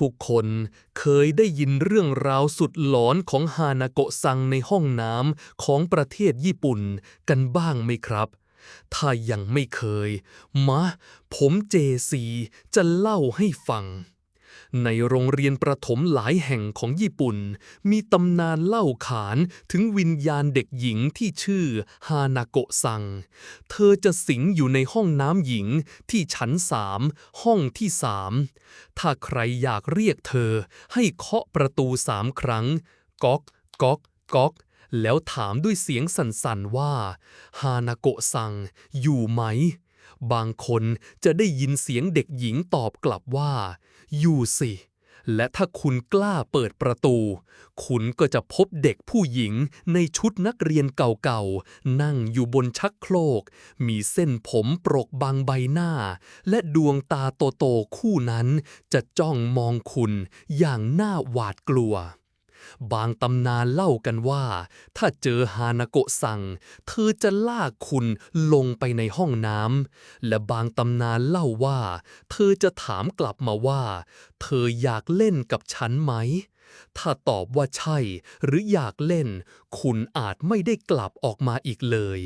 ทุกคนเคยได้ยินเรื่องราวสุดหลอนของฮานาโกะซังในห้องน้ำของประเทศญี่ปุ่นกันบ้างไหมครับ ถ้ายังไม่เคยมาผมเจซีจะเล่าให้ฟัง ในโรงเรียนประถมหลายแห่งของญี่ปุ่น มีตำนานเล่าขานถึงวิญญาณเด็กหญิงที่ชื่อฮานาโกะซัง เธอจะสิงอยู่ในห้องน้ำหญิงที่ชั้นสามห้องที่สามถ้าใครอยากเรียกเธอ ให้เคาะประตูสามครั้ง ก๊อกก๊อกก๊อกแล้วถามด้วยเสียงสั่นๆว่าฮานาโกะซังอยู่ไหม บางคนจะได้ยินเสียงเด็กหญิงตอบกลับว่า อยู่สิ และถ้าคุณกล้าเปิดประตู คุณก็จะพบเด็กผู้หญิงในชุดนักเรียนเก่าๆ นั่งอยู่บนชักโครก มีเส้นผมปรกบางใบหน้า และดวงตาโตๆคู่นั้นจะจ้องมองคุณอย่างน่าหวาดกลัว บางตำนานเล่ากันว่า ถ้าเจอฮานาโกะซังเธอจะลากคุณลงไปในห้องน้ำและบางตำนานเล่าว่า เธอจะถามกลับมาว่า เธออยากเล่นกับฉันไหม ถ้าตอบว่าใช่ หรืออยากเล่น คุณอาจไม่ได้กลับออกมาอีกเลย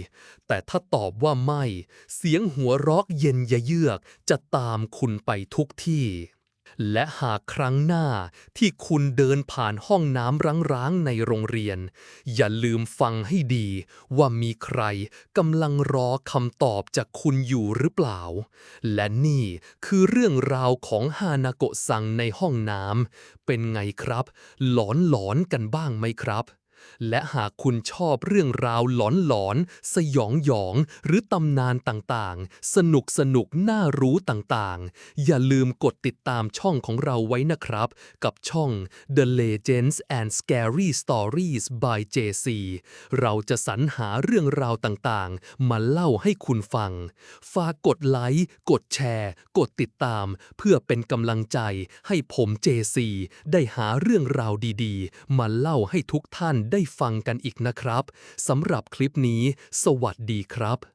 แต่ถ้าตอบว่าไม่ เสียงหัวรอกเย็นยะเยือกจะตามคุณไปทุกที่ และหากครั้งหน้าที่คุณเดินผ่านห้องน้ำร้างๆในโรงเรียน อย่าลืมฟังให้ดีว่ามีใครกำลังรอคำตอบจากคุณอยู่หรือเปล่า และนี่คือเรื่องราวของฮานาโกะซังในห้องน้ำเป็นไงครับ หลอนหลอนๆกันบ้างไหมครับ และหากคุณชอบเรื่องราวหลอนๆ สยองหยอง หรือตำนานต่างๆ สนุกสนุกน่ารู้ต่างๆ อย่าลืมกดติดตามช่องของเราไว้นะครับ กับช่อง The Legends and Scary Stories by JC เราจะสรรหาเรื่องราวต่างๆ มาเล่าให้คุณฟัง ฝากกดไลค์ กดแชร์ กดติดตาม เพื่อเป็นกำลังใจให้ผม JC ได้หาเรื่องราวดีๆ มาเล่าให้ทุกท่านได้ฟังกันอีกนะครับสำหรับคลิปนี้ สวัสดีครับ